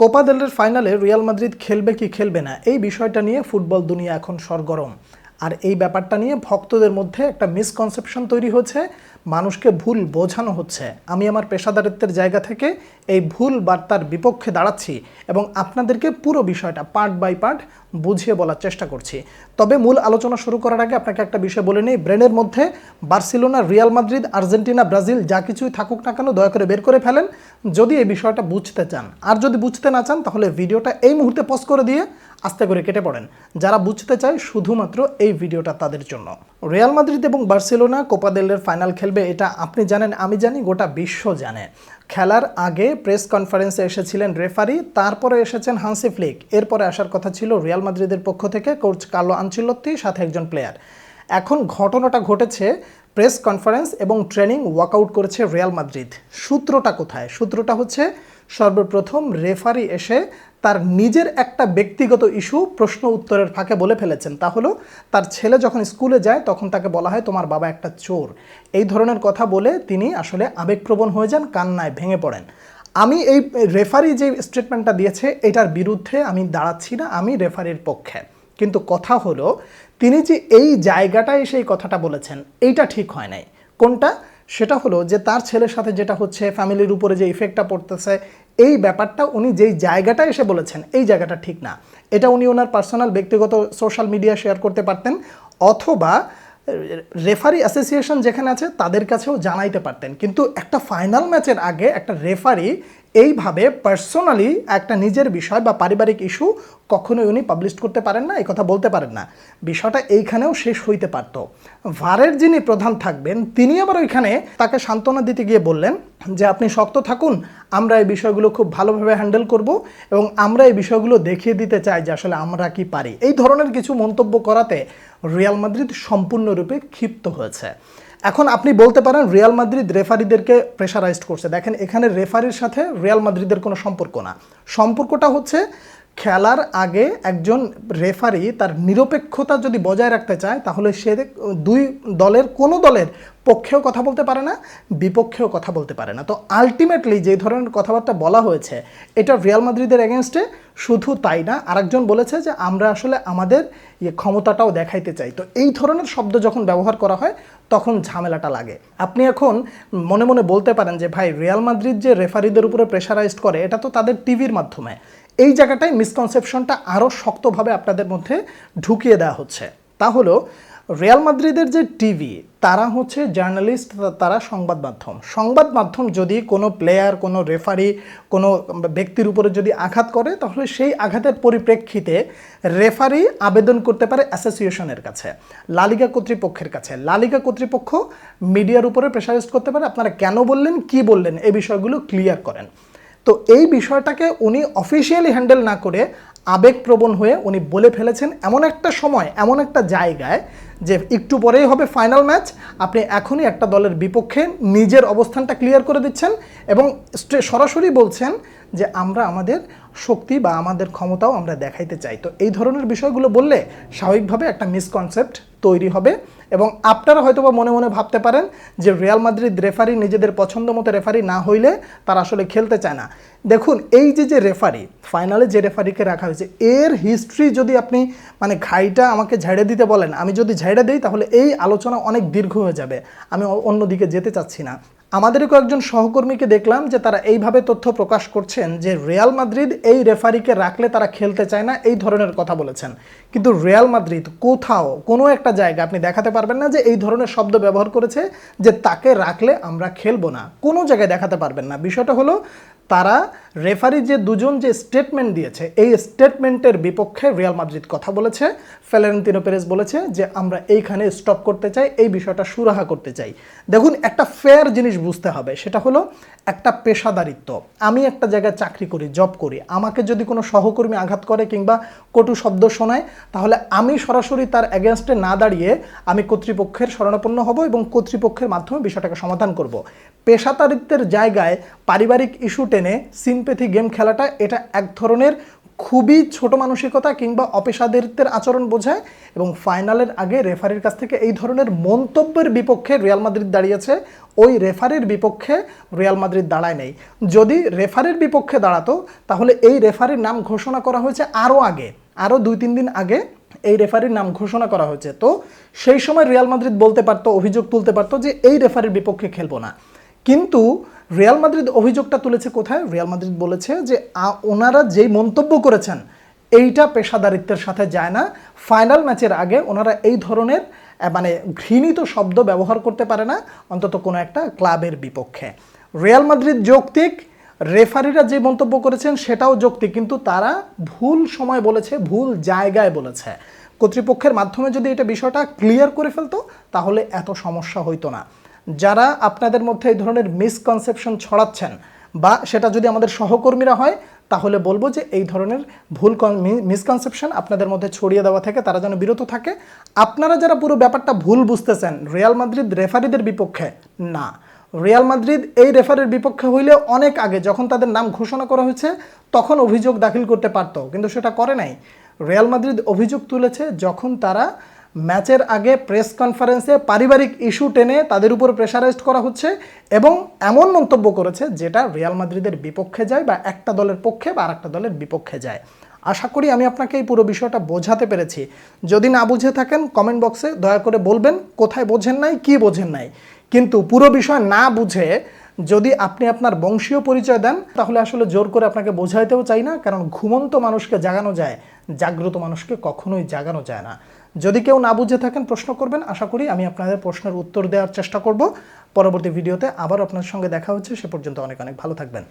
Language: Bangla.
কোপা দেলের ফাইনালে রিয়াল মাদ্রিদ খেলবে কি খেলবে না? এই বিষয়টা নিয়ে ফুটবল দুনিয়া এখন সরগরম। আর এই ব্যাপারটা নিয়ে ভক্তদের মধ্যে একটা মিসকনসেপশন তৈরি হচ্ছে, মানুষকে ভুল বোঝানো হচ্ছে। আমি আমার পেশাদারিত্বের জায়গা থেকে এই ভুল বার্তার বিপক্ষে দাঁড়াচ্ছি এবং আপনাদেরকে পুরো বিষয়টা পার্ট বাই পার্ট বুঝিয়ে বলার চেষ্টা করছি। তবে মূল আলোচনা শুরু করার আগে আপনাকে একটা বিষয় বলে নিই। ব্রেনের মধ্যে Barcelona, Real Madrid, Argentina, Brazil যা কিছুই থাকুক না কেন দয়া করে বের করে ফেলেন। যদি এই বিষয়টা বুঝতে চান, আর যদি বুঝতে না চান তাহলে ভিডিওটা এই মুহূর্তে পজ করে দিয়ে আস্তে করে কেটে পড়েন, যারা বুঝতে চায় শুধুমাত্র এই ভিডিওটা তাদের জন্য। রিয়াল মাদ্রিদ এবং বার্সেলোনা কোপাদেলের ফাইনাল খেলবে, এটা আপনি জানেন, আমি জানি, গোটা বিশ্ব জানে। খেলার আগে প্রেস কনফারেন্সে এসেছিলেন রেফারি, তারপরে এসেছেন হান্সি ফ্লিক। এরপরে আসার কথা ছিল রিয়াল মাদ্রিদের পক্ষ থেকে কোচ কার্লো আনচিলত্তি সাথে একজন প্লেয়ার এখন ঘটনাটা ঘটেছে প্রেস কনফারেন্স এবং ট্রেনিং ওয়ার্কআউট করেছে রিয়াল মাদ্রিদ। সূত্রটা কোথায়? সূত্রটা হচ্ছে সর্বপ্রথম রেফারি এসে তার নিজের একটা ব্যক্তিগত ইস্যু প্রশ্ন উত্তরের ফাঁকে বলে ফেলেছেন। তা হলো, তার ছেলে যখন স্কুলে যায়, তখন তাকে বলা হয় তোমার বাবা একটা চোর। এই ধরনের কথা বলে তিনি আসলে আবেগপ্রবণ হয়ে যান, কান্নায় ভেঙে পড়েন। আমি এই রেফারি যে স্টেটমেন্টটা দিয়েছে, এটার বিরুদ্ধে আমি দাঁড়াচ্ছি না, আমি রেফারির পক্ষে। কিন্তু কথা হলো, তিনি যে এই জায়গাটায় সেই কথাটা বলেছেন, এইটা ঠিক হয় নাই। কোনটা? সেটা হলো যে তার ছেলের সাথে যেটা হচ্ছে ফ্যামিলির উপরে যে ইফেক্টটা পড়তেছে, এই ব্যাপারটা উনি যেই জায়গাটা এসে বলেছেন, এই জায়গাটা ঠিক না। এটা উনি ওনার পার্সোনাল ব্যক্তিগত সোশ্যাল মিডিয়া শেয়ার করতে পারতেন অথবা রেফারি অ্যাসোসিয়েশন যেখানে আছে তাদের কাছেও জানাইতে পারতেন। কিন্তু একটা ফাইনাল ম্যাচের আগে একটা রেফারি এইভাবে পার্সোনালি একটা নিজের বিষয় বা পারিবারিক ইস্যু কখনোই উনি পাবলিশ করতে পারেন না, এই কথা বলতে পারেন না। বিষয়টা এইখানেও শেষ হইতে পারত। ভারের যিনি প্রধান থাকবেন, তিনি আবার ওইখানে তাকে সান্ত্বনা দিতে গিয়ে বললেন যে, আপনি শক্ত থাকুন, আমরা এই বিষয়গুলো খুব ভালোভাবে হ্যান্ডেল করব এবং আমরা এই বিষয়গুলো দেখিয়ে দিতে চাই যে, আসলে আমরা কি পারি। এই ধরনের কিছু মন্তব্য করাতে রিয়াল মাদ্রিদ সম্পূর্ণরূপে ক্ষিপ্ত হয়েছে। এখন আপনি বলতে পারেন রিয়াল মাদ্রিদ রেফারিদেরকে প্রেশারাইজড করছে। দেখেন এখানে রেফারির সাথে রিয়াল মাদ্রিদের কোনো সম্পর্ক না। সম্পর্কটা হচ্ছে খেলার আগে একজন রেফারি তার নিরপেক্ষতা যদি বজায় রাখতে চায়, তাহলে সে দুই দলের কোনো দলের পক্ষেও কথা বলতে পারে না, বিপক্ষেও কথা বলতে পারে না। তো আলটিমেটলি যে ধরনের কথাবার্তা বলা হয়েছে, এটা রিয়াল মাদ্রিদের এগেনস্টে শুধু তাই না, আরেকজন বলেছে যে আমরা আসলে আমাদের ইয়ে ক্ষমতাটাও দেখাইতে চাই। তো এই ধরনের শব্দ যখন ব্যবহার করা হয়, তখন ঝামেলাটা লাগে। আপনি এখন মনে মনে বলতে পারেন যে, ভাই রিয়াল মাদ্রিদ যে রেফারিদের উপরে প্রেশারাইজড করে, এটা তো তাদের টিভির মাধ্যমে। এই জায়গাটায় মিসকনসেপশনটা আরও শক্তভাবে আপনাদের মধ্যে ঢুকিয়ে দেওয়া হচ্ছে। তা হলো রিয়াল মাদ্রিদের যে টিভি তারা হচ্ছে জার্নালিস্ট তারা সংবাদ মাধ্যম। সংবাদ মাধ্যম যদি কোনো প্লেয়ার কোনো রেফারি কোনো ব্যক্তির উপরে যদি আঘাত করে, তাহলে সেই আঘাতের পরিপ্রেক্ষিতে রেফারি আবেদন করতে পারে অ্যাসোসিয়েশনের কাছে লালিগা কর্তৃপক্ষের কাছে। লালিগা কর্তৃপক্ষ মিডিয়ার উপরে প্রেশারাইজড করতে পারে, আপনারা কেন বললেন, কি বললেন এই বিষয়গুলো ক্লিয়ার করেন। তো এই বিষয়টাকে উনি অফিসিয়ালি হ্যান্ডেল না করে আবেগপ্রবণ হয়ে উনি বলে ফেলেছেন এমন একটা সময়, এমন একটা জায়গায় যে একটু পরেই হবে ফাইনাল ম্যাচ আপনি এখনই একটা দলের বিপক্ষে নিজের অবস্থানটা ক্লিয়ার করে দিচ্ছেন এবং সরাসরি বলছেন যে আমরা আমাদের শক্তি বা আমাদের ক্ষমতাও আমরা দেখাইতে চাই। তো এই ধরনের বিষয়গুলো বললে স্বাভাবিকভাবে একটা মিসকনসেপ্ট তৈরি হবে এবং আপনারা হয়তো বা মনে মনে ভাবতে পারেন যে রিয়াল মাদ্রিদ রেফারি নিজেদের পছন্দ মতো রেফারি না হইলে তারা আসলে খেলতে চায় না। দেখুন, এই যে যে রেফারি ফাইনালে যে রেফারিকে রাখা হয়েছে, এর হিস্ট্রি যদি আপনি মানে ঘাইটা আমাকে ঝেড়ে দিতে বলেন, আমি যদি ঝেড়ে দিই তাহলে এই আলোচনা অনেক দীর্ঘ হয়ে যাবে। আমি অন্যদিকে যেতে চাচ্ছি না। আমাদের কয়েকজন সহকর্মীকে দেখলাম যে তারা এইভাবে তথ্য প্রকাশ করছেন যে রিয়াল মাদ্রিদ এই রেফারিকে রাখলে তারা খেলতে চায় না, এই ধরনের কথা বলেছেন। কিন্তু রিয়াল মাদ্রিদ কোথাও কোনো একটা জায়গা আপনি দেখাতে পারবেন না যে এই ধরনের শব্দ ব্যবহার করেছে যে তাকে রাখলে আমরা খেলব না। কোনো জায়গায় দেখাতে পারবেন না। বিষয়টা হলো তারা রেফারি যে দুজন যে স্টেটমেন্ট দিয়েছে, এই স্টেটমেন্টের বিপক্ষে রিয়াল মাদ্রিদ কথা বলেছে। ফেলেন্তিনো পেরেস বলেছে যে, আমরা এইখানে স্টপ করতে চাই, এই বিষয়টা সুরাহা করতে চাই। দেখুন, একটা ফেয়ার জিনিস বুঝতে হবে, সেটা হলো একটা পেশাদারিত্ব। আমি একটা জায়গায় চাকরি করি জব করি, আমাকে যদি কোনো সহকর্মী আঘাত করে কিংবা কটু শব্দ শোনায়, তাহলে আমি সরাসরি তার অ্যাগেনস্টে না দাঁড়িয়ে আমি কর্তৃপক্ষের শরণাপন্ন হব এবং কর্তৃপক্ষের মাধ্যমে বিষয়টাকে সমাধান করব। পেশাদারিত্বের জায়গায় পারিবারিক ইস্যু টেনে সিম্পেথি গেম খেলাটা এটা এক ধরনের খুবই ছোট মানসিকতা কিংবা অপেশাদারিত্বের আচরণ বোঝায় এবং ফাইনালের আগে রেফারির কাছ থেকে এই ধরনের মন্তব্যের বিপক্ষে রিয়াল মাদ্রিদ দাঁড়িয়েছে, ওই রেফারির বিপক্ষে রিয়াল মাদ্রিদ দাঁড়ায় নেই। যদি রেফারির বিপক্ষে দাঁড়াতো, তাহলে এই রেফারির নাম ঘোষণা করা হয়েছে আরও আগে, আরও দুই তিন দিন আগে এই রেফারির নাম ঘোষণা করা হয়েছে। তো সেই সময় রিয়াল মাদ্রিদ বলতে পারতো, অভিযোগ তুলতে পারতো যে এই রেফারির বিপক্ষে খেলব না। কিন্তু রিয়াল মাদ্রিদ অভিযোগটা তুলেছে কোথায়? রিয়াল মাদ্রিদ বলেছে যে ওনারা যেই মন্তব্য করেছেন, এইটা পেশাদারিত্বের সাথে যায় না। ফাইনাল ম্যাচের আগে ওনারা এই ধরনের মানে ঘৃণিত শব্দ ব্যবহার করতে পারে না, অন্তত কোনো একটা ক্লাবের বিপক্ষে। রিয়াল মাদ্রিদ যৌক্তিক, রেফারিরা যে মন্তব্য করেছেন সেটাও যৌক্তিক, কিন্তু তারা ভুল সময় বলেছে, ভুল জায়গায় বলেছে। কর্তৃপক্ষের মাধ্যমে যদি এটা বিষয়টা ক্লিয়ার করে ফেলতো, তাহলে এত সমস্যা হইতো না। যারা আপনাদের মধ্যে এই ধরনের মিসকনসেপশন ছড়াচ্ছেন বা সেটা যদি আমাদের সহকর্মীরা হয়, তাহলে বলব যে এই ধরনের ভুল মিসকনসেপশন আপনাদের মধ্যে ছড়িয়ে দেওয়া থেকে তারা যেন বিরত থাকে। আপনারা যারা পুরো ব্যাপারটা ভুল বুঝতেছেন রিয়াল মাদ্রিদ রেফারিদের বিপক্ষে না। রিয়াল মাদ্রিদ এই রেফারির বিপক্ষে হইলে অনেক আগে যখন তাদের নাম ঘোষণা করা হয়েছে, তখন অভিযোগ দাখিল করতে পারতো, কিন্তু সেটা করে নাই। রিয়াল মাদ্রিদ অভিযোগ তুলেছে যখন তারা ম্যাচের আগে প্রেস কনফারেন্সে পারিবারিক ইস্যু টেনে তাদের উপর প্রেশারাইজড করা হচ্ছে এবং এমন মন্তব্য করেছে যেটা রিয়াল মাদ্রিদের বিপক্ষে যায় বা একটা দলের পক্ষে বা আরেকটা দলের বিপক্ষে যায়। আশা করি আমি আপনাকে এই পুরো বিষয়টা বোঝাতে পেরেছি। যদি না বুঝে থাকেন কমেন্ট বক্সে দয়া করে বলবেন, কোথায় বোঝেন নাই, কি বোঝেন নাই। কিন্তু পুরো বিষয় না বুঝে যদি আপনি আপনার বংশীয় পরিচয় দেন, তাহলে আসলে জোর করে আপনাকে বোঝাইতেও চাই না, কারণ ঘুমন্ত মানুষকে জাগানো যায়, জাগ্রত মানুষকে কখনোই জাগানো যায় না। যদি কেউ না বুঝে থাকেন, প্রশ্ন করবেন, আশা করি আমি আপনাদের প্রশ্নের উত্তর দেওয়ার চেষ্টা করব। পরবর্তী ভিডিওতে আবার আপনার সঙ্গে দেখা হচ্ছে, সে পর্যন্ত অনেক অনেক ভালো থাকবেন।